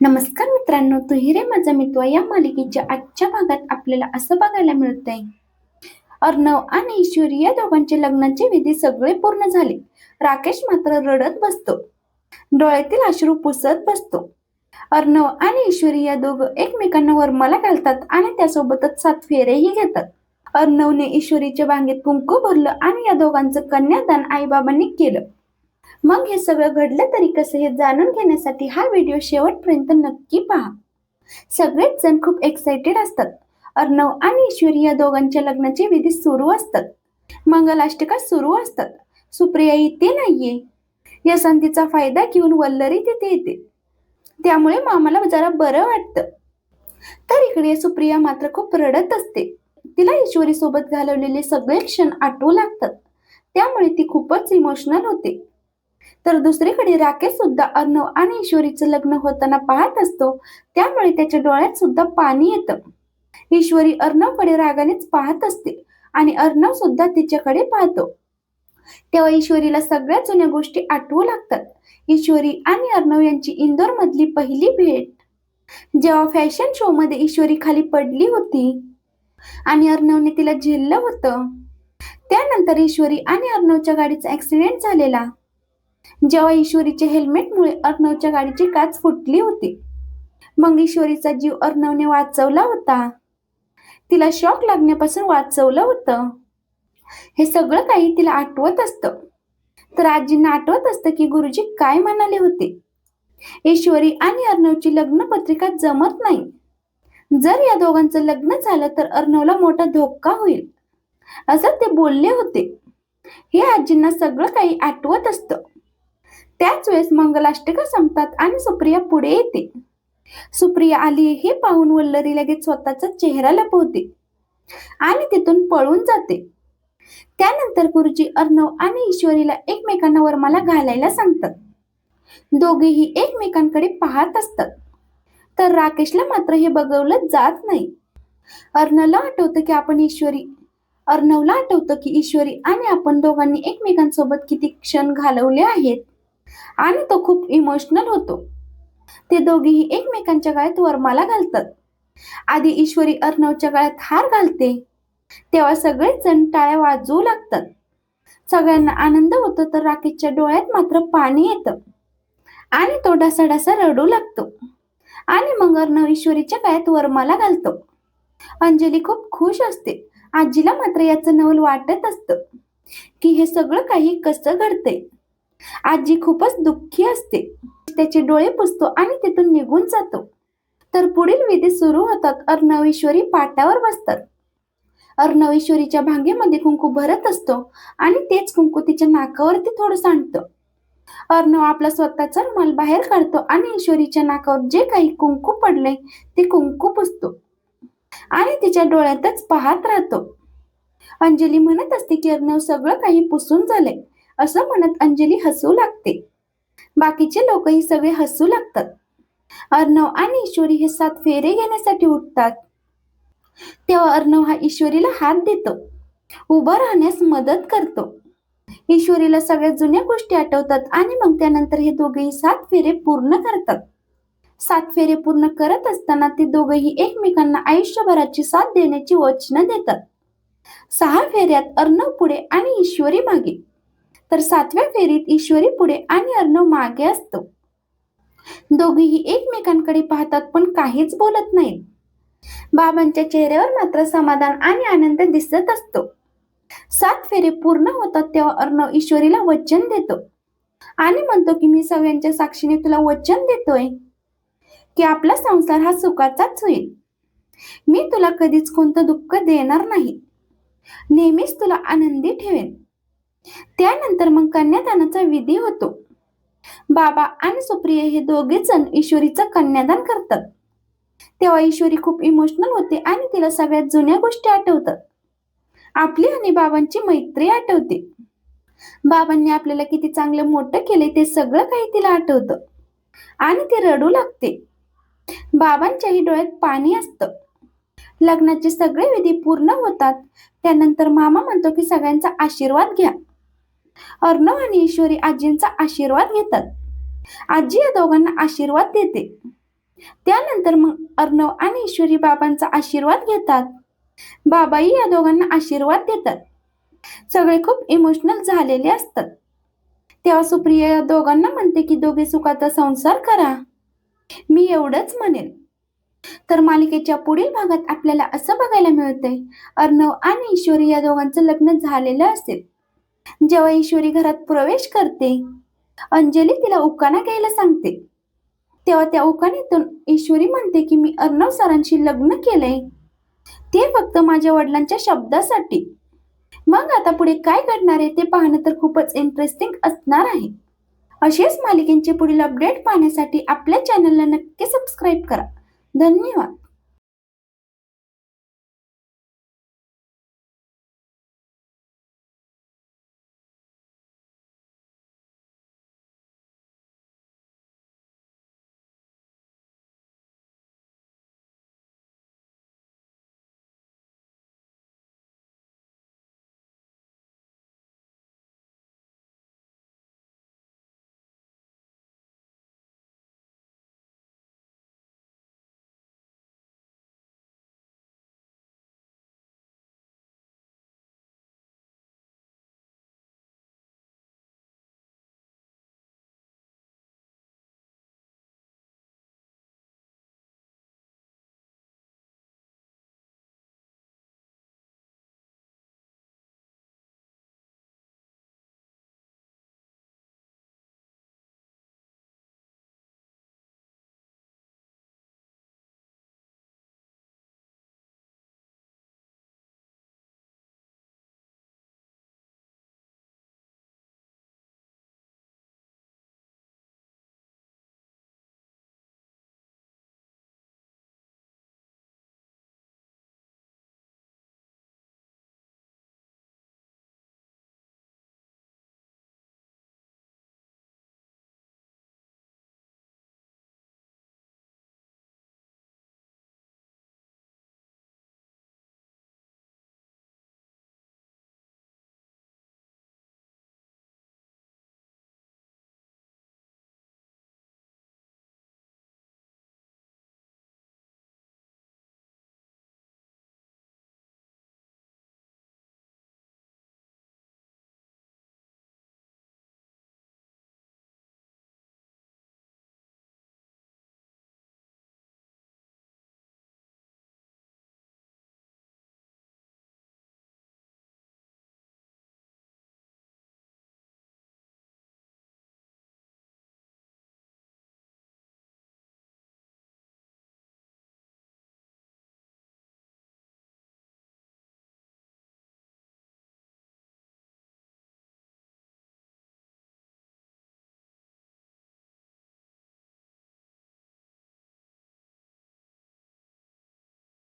नमस्कार मित्रांनो तुहिरे माझा मित्र या मालिकेच्या आजच्या भागात आपल्याला असं बघायला मिळतंय. अर्णव आणि ईश्वरी या दोघांचे लग्नाचे विधी सगळे पूर्ण झाले. राकेश मात्र रडत बसतो. डोळ्यातील अश्रू पुसत बसतो. अर्णव आणि ईश्वरी या दोघं एकमेकांना वरमाला घालतात आणि त्यासोबतच सात फेरेही घेतात. अर्णवने ईश्वरीच्या बांगेत कुंकू भरलं आणि या दोघांचं कन्यादान आईबाबांनी केलं. मग हे सगळं घडलं तरी कसं हे जाणून घेण्यासाठी हा व्हिडिओ शेवटपर्यंत नक्की पहा. सगळेच जण खूप एक्साइटेड असतात. अर्णव आणि ईश्वरी या दोघांच्या लग्नाचे विधी सुरू असतात. मंगलाष्टका सुरू असतात. सुप्रिया इथे नाहीये. या संधीचा फायदा घेऊन वल्लरी तिथे येते. त्यामुळे मामाला जरा बरं वाटतं. तर इकडे सुप्रिया मात्र खूप रडत असते. तिला ईश्वरी सोबत घालवलेले सगळे क्षण आठवू लागतात. त्यामुळे ती खूपच इमोशनल होते. तर दुसरीकडे राकेश सुद्धा अर्णव आणि ईश्वरीचं लग्न होताना पाहत असतो. त्यामुळे त्याच्या डोळ्यात सुद्धा पाणी येतं. ईश्वरी अर्णवकडे रागानेच पाहत असते आणि अर्णव सुद्धा तिच्याकडे पाहतो. तेव्हा ईश्वरीला सगळ्या जुन्या गोष्टी आठवू लागतात. ईश्वरी आणि अर्णव यांची इंदोर मधली पहिली भेट. जेव्हा फॅशन शो मध्ये ईश्वरी खाली पडली होती आणि अर्णवने तिला झेललं होतं. त्यानंतर ईश्वरी आणि अर्णवच्या गाडीचा ऍक्सिडेंट झालेला. जेव्हा ईश्वरीच्या हेल्मेटमुळे अर्णवच्या गाडीची काच फुटली होती. मग ईश्वरीचा जीव अर्णवने वाचवला होता. तिला शॉक लागण्यापासून वाचवलं होतं. हे सगळं काही तिला आठवत असतं. तर आजींना आठवत असतं की गुरुजी काय म्हणाले होते? ईश्वरी आणि अर्णवची लग्न पत्रिका जमत नाही. जर या दोघांचं लग्न झालं तर अर्णवला मोठा धोका होईल. असं ते बोलले होते. हे आजींना सगळं काही आठवत असतं. त्याच वेळेस मंगलाष्टका संपतात आणि सुप्रिया पुढे येते. सुप्रिया आली हे पाहून वल्लरी लगेच स्वतःचा चेहरा लपवते आणि तिथून पळून जाते. त्यानंतर गुरुजी अर्णव आणि ईश्वरीला एकमेकांना वरमाला घालायला सांगतात. दोघेही एकमेकांकडे पाहत असतात. तर राकेशला मात्र हे बघवलं जात नाही. अर्णवला आठवतं की आपण ईश्वरी अर्णवला आठवतं की ईश्वरी आणि आपण दोघांनी एकमेकांसोबत किती क्षण घालवले आहेत. आणि तो खूप इमोशनल होतो. ते दोघेही एकमेकांच्या गळ्यात वरमाला घालतात. आधी ईश्वरी अर्णवच्या गळ्यात हार घालते. तेव्हा सगळेच जण टाळ्या वाजवू लागतात. सगळ्यांना आनंद होतो तर राकेशच्या डोळ्यात मात्र पाणी येतं. आणि तो ढासा रडू लागतो. आणि मग अर्णव ईश्वरीच्या गळ्यात वरमाला घालतो. अंजली खूप खुश असते. आजीला मात्र याचं नवल वाटत असतं. की हे सगळं काही कसं घडतंय? आजी खूपच दुःखी असते. त्याचे डोळे पुसतो आणि तिथून निघून जातो. तर पुढील विधी सुरू होतात. अर्णवेश्वरी पाटावर बसतात. अर्णवेश्वरीच्या भांगेमध्ये कुंकू भरत असतो आणि तेच कुंकू तिच्या नाकावरती थोडं सांडतं अर्णव आपला स्वतःचा रुमाल बाहेर काढतो आणि ईश्वरीच्या नाकावर जे काही कुंकू पडले ते कुंकू पुसतो. आणि तिच्या डोळ्यातच पाहत राहतो. अंजली म्हणत असते की अर्णव सगळं काही पुसून झालंय. असं म्हणत अंजली हसू लागते. बाकीचे लोकही सगळे हसू लागतात. अर्णव आणि ईश्वरी हे सात फेरे घेण्यासाठी उठतात. तेव्हा अर्णव हा ईश्वरीला हात देतो. उभं राहण्यास मदत करतो. ईश्वरीला सगळ्या जुन्या गोष्टी आठवतात आणि मग त्यानंतर हे दोघेही सात फेरे पूर्ण करतात. सात फेरे पूर्ण करत असताना ते दोघेही एकमेकांना आयुष्यभराची साथ देण्याची वचनं देतात. सहा फेऱ्यात अर्णव पुढे आणि ईश्वरी मागे. तर सातव्या फेरीत ईश्वरी पुढे आणि अर्णव मागे असतो. दोघेही एकमेकांकडे पाहतात पण काहीच बोलत नाहीत. बाबांच्या चेहऱ्यावर मात्र समाधान आणि आनंद दिसत असतो. सात फेरे पूर्ण होतात तेव्हा अर्णव ईश्वरीला वचन देतो. आणि म्हणतो की मी सगळ्यांच्या साक्षीने तुला वचन देतोय की आपला संसार हा सुखाचाच होईल. मी तुला कधीच कोणतं दुःख देणार नाही. नेहमीच तुला आनंदी ठेवेन. त्यानंतर मग कन्यादानाचा विधी होतो. बाबा आणि सुप्रिया हे दोघे जण ईश्वरीचं कन्यादान करतात. तेव्हा ईश्वरी खूप इमोशनल होते आणि तिला सगळ्यात जुन्या गोष्टी आठवतात. आपली आणि बाबांची मैत्री आठवते. बाबांनी आपल्याला किती चांगलं मोठं केले ते सगळं काही तिला आठवतं. आणि ती रडू लागते. बाबांच्याही डोळ्यात पाणी असतं. लग्नाचे सगळे विधी पूर्ण होतात. त्यानंतर मामा म्हणतो की सगळ्यांचा आशीर्वाद घ्या. अर्णव आणि ईश्वरी आजींचा आशीर्वाद घेतात. आजी या दोघांना आशीर्वाद देते. त्यानंतर मग अर्णव आणि ईश्वरी बाबांचा आशीर्वाद घेतात. बाबाही या दोघांना आशीर्वाद देतात. सगळे खूप इमोशनल झालेले असतात. तेव्हा सुप्रिया या दोघांना म्हणते की दोघे सुखाचा संसार करा. मी एवढंच म्हणेन. तर मालिकेच्या पुढील भागात आपल्याला असं बघायला मिळतंय. अर्णव आणि ईश्वरी या दोघांचं लग्न झालेलं असेल. जेव्हा ईश्वरी घरात प्रवेश करते अंजली तिला उकाना घ्यायला सांगते. तेव्हा त्या उकानीतून ईश्वरी म्हणते की मी अर्णव सरांशी लग्न केलंय. ते फक्त माझ्या वडिलांच्या शब्दासाठी. मग आता पुढे काय घडणार आहे ते पाहणं तर खूपच इंटरेस्टिंग असणार आहे. असेच मालिकेंचे पुढील अपडेट पाहण्यासाठी आपल्या चॅनलला नक्की सबस्क्राईब करा. धन्यवाद.